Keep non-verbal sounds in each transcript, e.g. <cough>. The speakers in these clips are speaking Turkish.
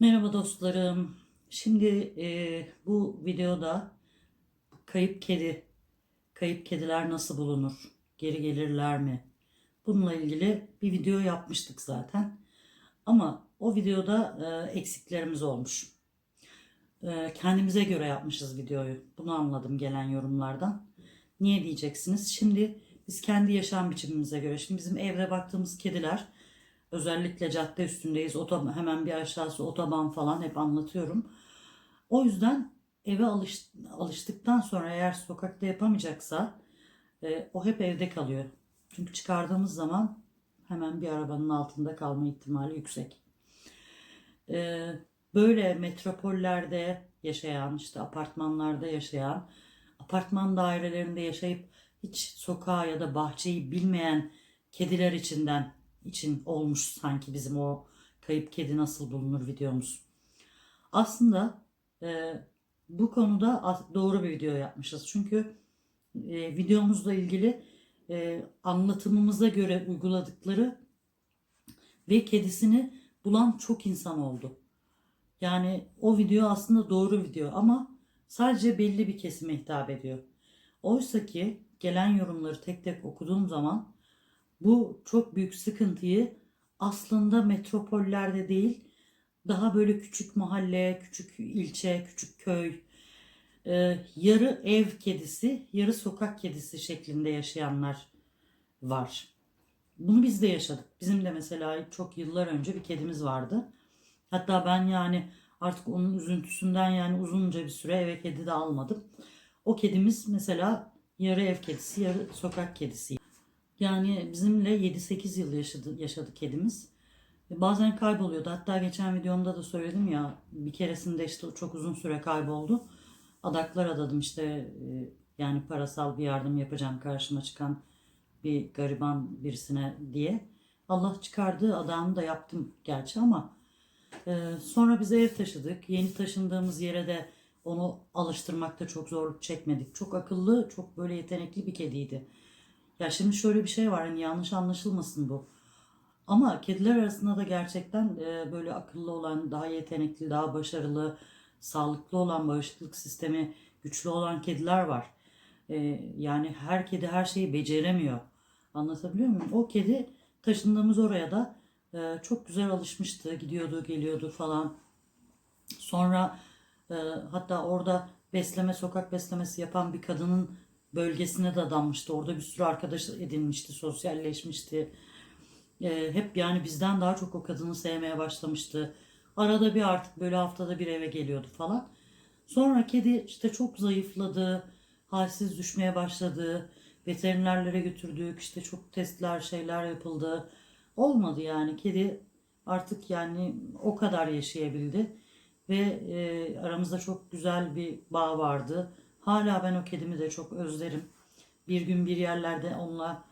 Merhaba dostlarım. Şimdi e, bu videoda kayıp kedi, kayıp kediler nasıl bulunur? Geri gelirler mi? Bununla ilgili bir video yapmıştık zaten. Ama o videoda e, eksiklerimiz olmuş. E, kendimize göre yapmışız videoyu. Bunu anladım gelen yorumlardan. Niye diyeceksiniz? Şimdi biz kendi yaşam biçimimize göre. Şimdi bizim evde baktığımız kediler özellikle cadde üstündeyiz. Otoban, hemen bir aşağısı otoban falan hep anlatıyorum. O yüzden eve alış, alıştıktan sonra eğer sokakta yapamayacaksa e, o hep evde kalıyor. Çünkü çıkardığımız zaman hemen bir arabanın altında kalma ihtimali yüksek. E, böyle metropollerde yaşayan, işte apartmanlarda yaşayan, apartman dairelerinde yaşayıp hiç sokağı ya da bahçeyi bilmeyen kediler içinden için olmuş sanki bizim o kayıp kedi nasıl bulunur videomuz. Aslında e, bu konuda doğru bir video yapmışız. Çünkü e, videomuzla ilgili e, anlatımımıza göre uyguladıkları ve kedisini bulan çok insan oldu. Yani o video aslında doğru video ama sadece belli bir kesime hitap ediyor. Oysa ki gelen yorumları tek tek okuduğum zaman bu çok büyük sıkıntıyı aslında metropollerde değil daha böyle küçük mahalle, küçük ilçe, küçük köy, e, yarı ev kedisi, yarı sokak kedisi şeklinde yaşayanlar var. Bunu biz de yaşadık. Bizim de mesela çok yıllar önce bir kedimiz vardı. Hatta ben yani artık onun üzüntüsünden yani uzunca bir süre eve kedi de almadım. O kedimiz mesela yarı ev kedisi, yarı sokak kedisi. Yani bizimle 7-8 yıl yaşadı, yaşadı kedimiz. E, Bazen kayboluyordu. Hatta geçen videomda da söyledim ya bir keresinde işte çok uzun süre kayboldu. Adaklar adadım işte e, yani parasal bir yardım yapacağım karşıma çıkan bir gariban birisine diye. Allah çıkardı adağını da yaptım gerçi ama e, sonra biz ev taşıdık. Yeni taşındığımız yere de onu alıştırmakta çok zorluk çekmedik. Çok akıllı, çok böyle yetenekli bir kediydi. Ya şimdi şöyle bir şey var hani yanlış anlaşılmasın bu. Ama kediler arasında da gerçekten e, böyle akıllı olan, daha yetenekli, daha başarılı, sağlıklı olan, bağışıklık sistemi güçlü olan kediler var. E, yani her kedi her şeyi beceremiyor. Anlatabiliyor muyum? O kedi taşındığımız oraya da e, çok güzel alışmıştı. Gidiyordu, geliyordu falan. Sonra e, hatta orada besleme, sokak beslemesi yapan bir kadının bölgesine de adanmıştı. Orada bir sürü arkadaş edinmişti, sosyalleşmişti. Ee, hep yani bizden daha çok o kadını sevmeye başlamıştı. Arada bir artık böyle haftada bir eve geliyordu falan. Sonra kedi işte çok zayıfladı, halsiz düşmeye başladı. Veterinerlere götürdük, işte çok testler şeyler yapıldı. Olmadı yani kedi artık yani o kadar yaşayabildi. Ve e, aramızda çok güzel bir bağ vardı. Hala ben o kedimi de çok özlerim. Bir gün bir yerlerde onunla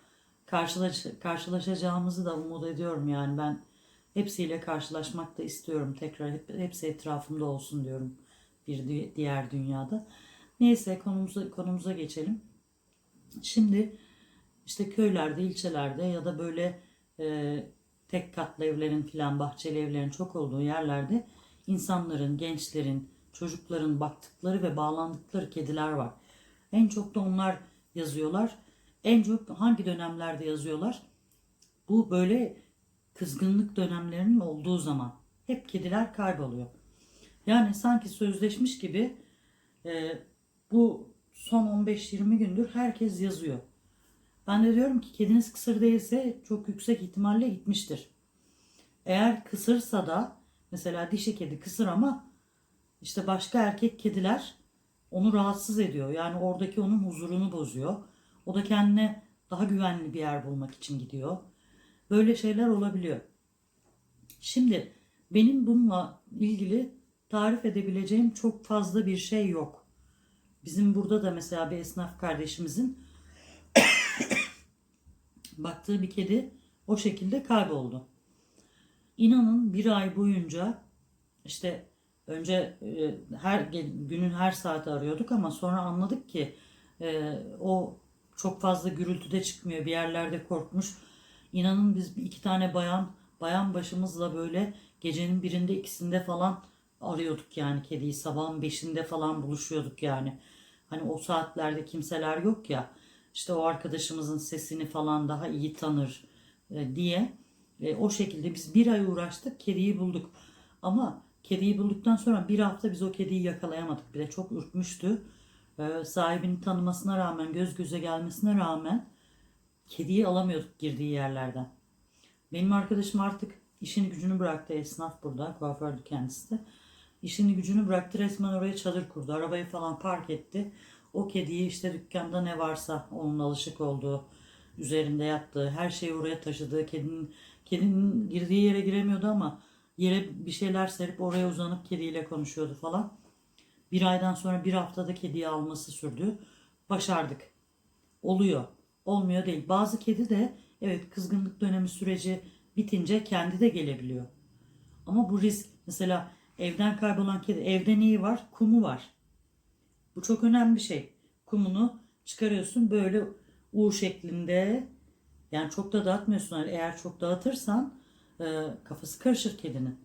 karşılaş, karşılaşacağımızı da umut ediyorum yani ben hepsiyle karşılaşmak da istiyorum tekrar hep, hepsi etrafımda olsun diyorum bir di- diğer dünyada. Neyse konumuza konumuza geçelim. Şimdi işte köylerde, ilçelerde ya da böyle e, tek katlı evlerin filan bahçeli evlerin çok olduğu yerlerde insanların, gençlerin, çocukların baktıkları ve bağlandıkları kediler var. En çok da onlar yazıyorlar. En çok hangi dönemlerde yazıyorlar? Bu böyle kızgınlık dönemlerinin olduğu zaman hep kediler kayboluyor. Yani sanki sözleşmiş gibi e, bu son 15-20 gündür herkes yazıyor. Ben de diyorum ki kediniz kısır değilse çok yüksek ihtimalle gitmiştir. Eğer kısırsa da mesela dişi kedi kısır ama işte başka erkek kediler onu rahatsız ediyor. Yani oradaki onun huzurunu bozuyor. O da kendine daha güvenli bir yer bulmak için gidiyor. Böyle şeyler olabiliyor. Şimdi benim bununla ilgili tarif edebileceğim çok fazla bir şey yok. Bizim burada da mesela bir esnaf kardeşimizin <coughs> baktığı bir kedi o şekilde kayboldu. İnanın bir ay boyunca işte önce e, her günün her saati arıyorduk ama sonra anladık ki e, o çok fazla gürültüde çıkmıyor bir yerlerde korkmuş. İnanın biz iki tane bayan bayan başımızla böyle Gecenin birinde ikisinde falan arıyorduk yani kediyi. Sabahın beşinde falan buluşuyorduk yani. Hani o saatlerde kimseler yok ya. İşte o arkadaşımızın sesini falan daha iyi tanır e, diye. E, o şekilde biz bir ay uğraştık kediyi bulduk. Ama kediyi bulduktan sonra bir hafta biz o kediyi yakalayamadık. Bir de çok ürkmüştü. E, sahibini tanımasına rağmen, göz göze gelmesine rağmen kediyi alamıyorduk girdiği yerlerden. Benim arkadaşım artık işini gücünü bıraktı. Esnaf burada. Kuafördü kendisi de. İşini gücünü bıraktı. Resmen oraya çadır kurdu. Arabayı falan park etti. O kediyi işte dükkanda ne varsa onun alışık olduğu, üzerinde yattığı, her şeyi oraya taşıdığı, kedinin, kedinin girdiği yere giremiyordu ama yere bir şeyler serip oraya uzanıp kediyle konuşuyordu falan. Bir aydan sonra bir haftada kediyi alması sürdü. Başardık. Oluyor. Olmuyor değil. Bazı kedi de evet kızgınlık dönemi süreci bitince kendi de gelebiliyor. Ama bu risk mesela evden kaybolan kedi evde neyi var? Kumu var. Bu çok önemli bir şey. Kumunu çıkarıyorsun böyle U şeklinde yani çok da dağıtmıyorsun. Eğer çok dağıtırsan e, kafası karışır kedinin.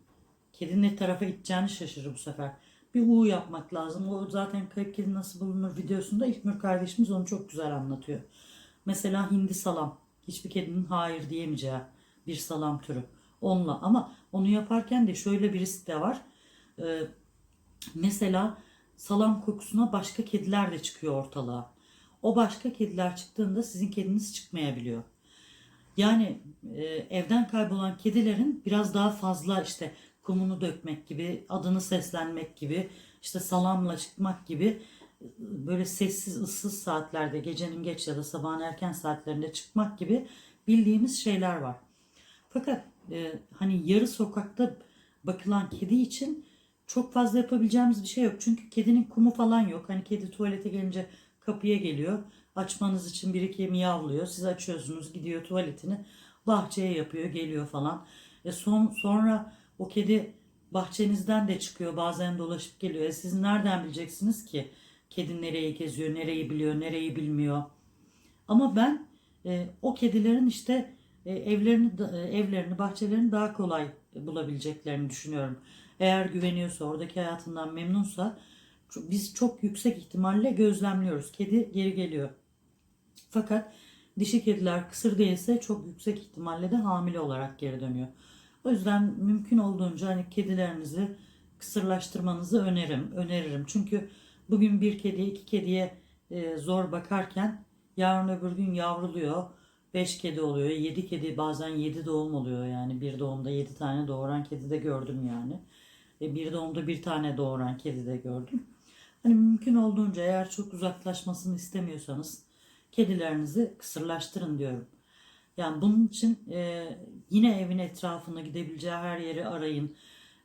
Kedinin ne tarafa gideceğini şaşırır bu sefer. Bir U yapmak lazım. O zaten kayıp kedi nasıl bulunur videosunda İlknur kardeşimiz onu çok güzel anlatıyor. Mesela hindi salam. Hiçbir kedinin hayır diyemeyeceği bir salam türü. Onunla ama onu yaparken de şöyle bir risk de var. Ee, mesela salam kokusuna başka kediler de çıkıyor ortalığa. O başka kediler çıktığında sizin kediniz çıkmayabiliyor. Yani e, evden kaybolan kedilerin biraz daha fazla işte kumunu dökmek gibi, adını seslenmek gibi, işte salamla çıkmak gibi böyle sessiz ıssız saatlerde gecenin geç ya da sabahın erken saatlerinde çıkmak gibi bildiğimiz şeyler var. Fakat e, hani yarı sokakta bakılan kedi için çok fazla yapabileceğimiz bir şey yok. Çünkü kedinin kumu falan yok. Hani kedi tuvalete gelince kapıya geliyor. Açmanız için bir iki miyavlıyor. Siz açıyorsunuz gidiyor tuvaletini. Bahçeye yapıyor geliyor falan. E son, sonra o kedi bahçenizden de çıkıyor. Bazen dolaşıp geliyor. E siz nereden bileceksiniz ki? Kedi nereyi geziyor, nereyi biliyor, nereyi bilmiyor. Ama ben e, o kedilerin işte e, evlerini, e, evlerini, bahçelerini daha kolay bulabileceklerini düşünüyorum. Eğer güveniyorsa, oradaki hayatından memnunsa biz çok yüksek ihtimalle gözlemliyoruz. Kedi geri geliyor. Fakat dişi kediler kısır değilse çok yüksek ihtimalle de hamile olarak geri dönüyor. O yüzden mümkün olduğunca hani kedilerinizi kısırlaştırmanızı öneririm, öneririm. Çünkü bugün bir kediye, iki kediye e, zor bakarken yarın öbür gün yavruluyor. Beş kedi oluyor, yedi kedi bazen yedi doğum oluyor yani bir doğumda yedi tane doğuran kedi de gördüm yani. E, bir doğumda bir tane doğuran kedi de gördüm. Hani mümkün olduğunca eğer çok uzaklaşmasını istemiyorsanız kedilerinizi kısırlaştırın diyorum. Yani bunun için e, yine evin etrafına gidebileceği her yeri arayın.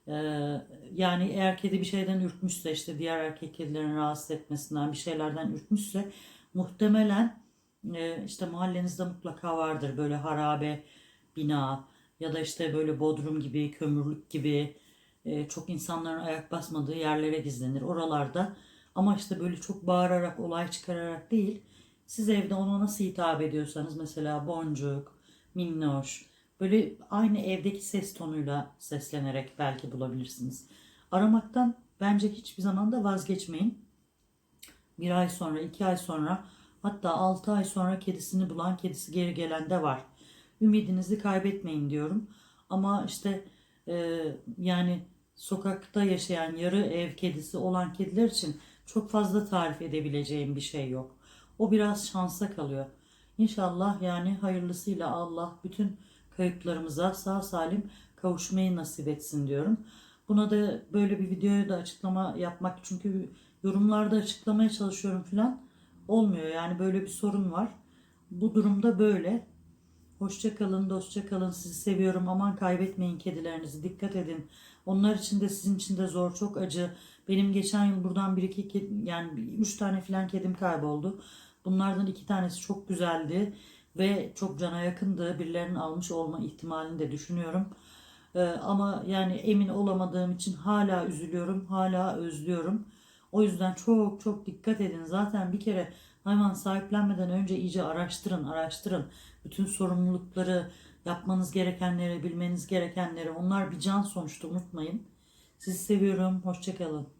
E, yani eğer kedi bir şeyden ürkmüşse işte diğer erkek kedilerin rahatsız etmesinden bir şeylerden ürkmüşse muhtemelen e, işte mahallenizde mutlaka vardır böyle harabe bina ya da işte böyle bodrum gibi kömürlük gibi e, çok insanların ayak basmadığı yerlere gizlenir oralarda. Ama işte böyle çok bağırarak olay çıkararak değil siz evde ona nasıl hitap ediyorsanız mesela boncuk, minnoş böyle aynı evdeki ses tonuyla seslenerek belki bulabilirsiniz. Aramaktan bence hiçbir zaman da vazgeçmeyin. Bir ay sonra, iki ay sonra hatta altı ay sonra kedisini bulan kedisi geri gelen de var. Ümidinizi kaybetmeyin diyorum. Ama işte e, yani sokakta yaşayan yarı ev kedisi olan kediler için çok fazla tarif edebileceğim bir şey yok. O biraz şansa kalıyor. İnşallah yani hayırlısıyla Allah bütün kayıplarımıza sağ salim kavuşmayı nasip etsin diyorum. Buna da böyle bir videoya da açıklama yapmak çünkü yorumlarda açıklamaya çalışıyorum falan olmuyor. Yani böyle bir sorun var. Bu durumda böyle. Hoşça kalın, dostça kalın. Sizi seviyorum. Aman kaybetmeyin kedilerinizi. Dikkat edin. Onlar için de sizin için de zor, çok acı. Benim geçen yıl buradan bir iki yani üç tane falan kedim kayboldu. Bunlardan iki tanesi çok güzeldi ve çok cana yakındı. Birilerinin almış olma ihtimalini de düşünüyorum. Ee, ama yani emin olamadığım için hala üzülüyorum, hala özlüyorum. O yüzden çok çok dikkat edin. Zaten bir kere hayvan sahiplenmeden önce iyice araştırın, araştırın. Bütün sorumlulukları Yapmanız gerekenleri, bilmeniz gerekenleri onlar bir can sonuçta unutmayın. Sizi seviyorum. Hoşçakalın.